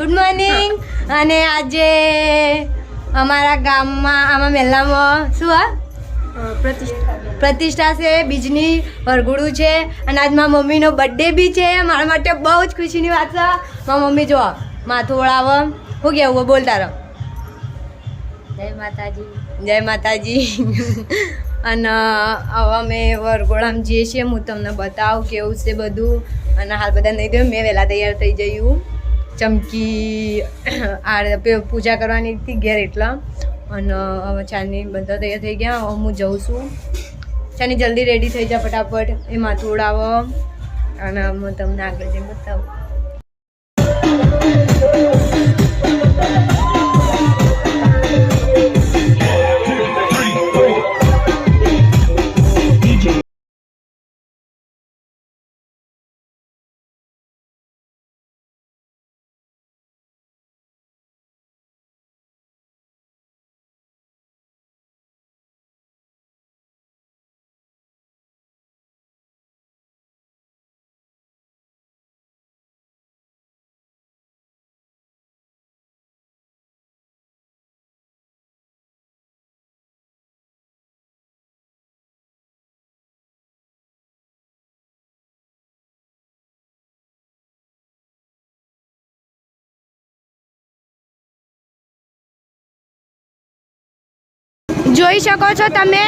Good morning અને આજે અમારા ગામમાં આમાં મેલામાં શું આ પ્રતિષ્ઠા. પ્રતિષ્ઠા છે બીજની વરઘોડું છે અને આજ મારા મમ્મીનો બર્થડે બી છે મારા માટે બહુ જ ખુશીની વાત છે. મારા મમ્મી જો માથું ઓળાવો. શું કહેવું બોલ તારો. જય માતાજી. જય માતાજી. અને હવે અમે વરઘોડામાં જઈએ છીએ હું તમને બતાવું કેવું છે બધું. અને હાલ બધા નહીં થયું મેં વહેલા તૈયાર થઈ જયું ચમકી આ પૂજા કરવાની હતી ઘેર એટલા. અને હવે ચાની બધા તૈયાર થઈ ગયા. હું જઉં છું. ચાની જલ્દી રેડી થઈ જા ફટાફટ. એ માથું ઉડાવો. અને હું તમને આગળ જઈને બતાવું. જોઈ શકો છો તમે.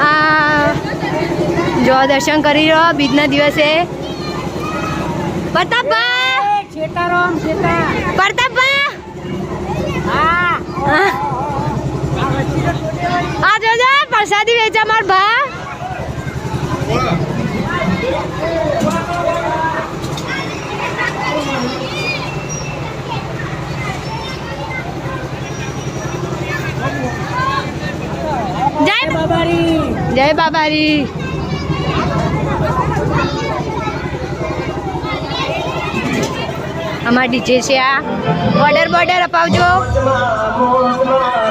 આ જો દર્શન કરી રહ્યો બીજના દિવસે. જોજો પ્રસાદી વેચા માર ભા જય બાબારી જય બાબારી. અમાર ડીજે છે આ. બોર્ડર બોર્ડર અપાવજો. પપ્પા.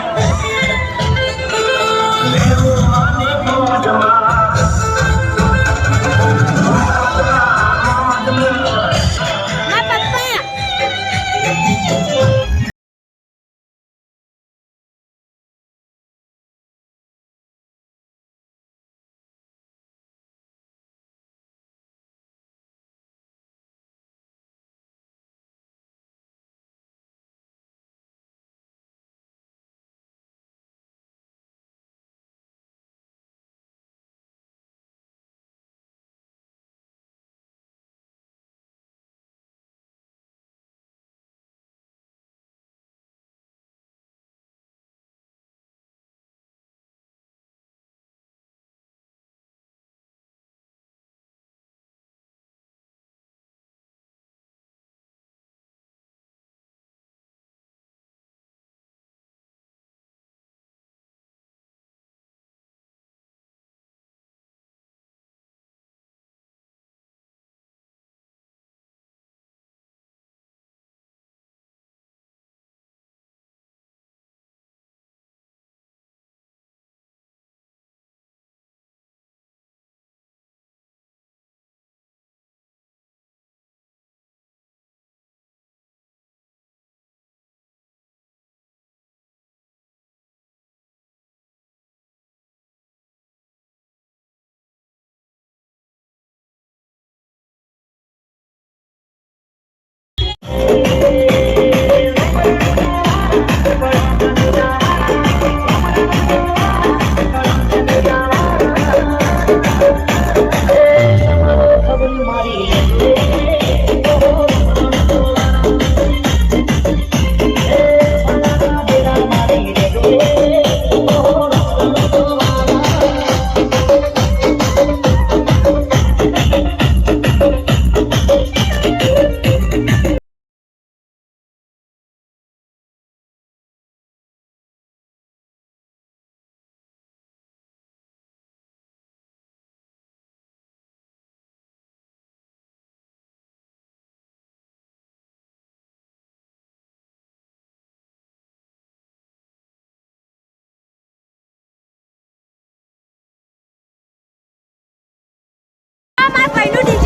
મારા ભાઈનું ડીજે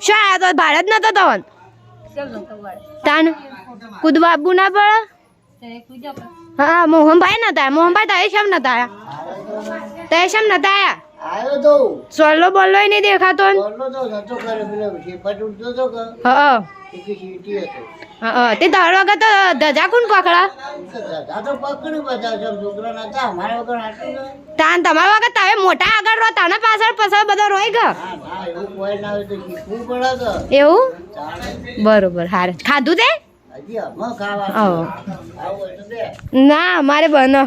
શું આયા તો ભારત નતો તવન તાન? કૂદવા આપવું ના પડે હા મોહનભાઈ નતા મોહનભાઈ તારે શેમ નતા આયા? તે શેમ નતા આયા? આવ્યો તો. સોલો બોલ્લો નહીં દેખાતો હા તે તાર વગર તો ધજા કોણ પકડા તાન તમારા વગર તમે મોટા આગળ રહો તાના પાછળ પાછળ બધા રોઈ ગયા. એવું બરોબર હારે. ખાધું તે? ના મારે બનાવો.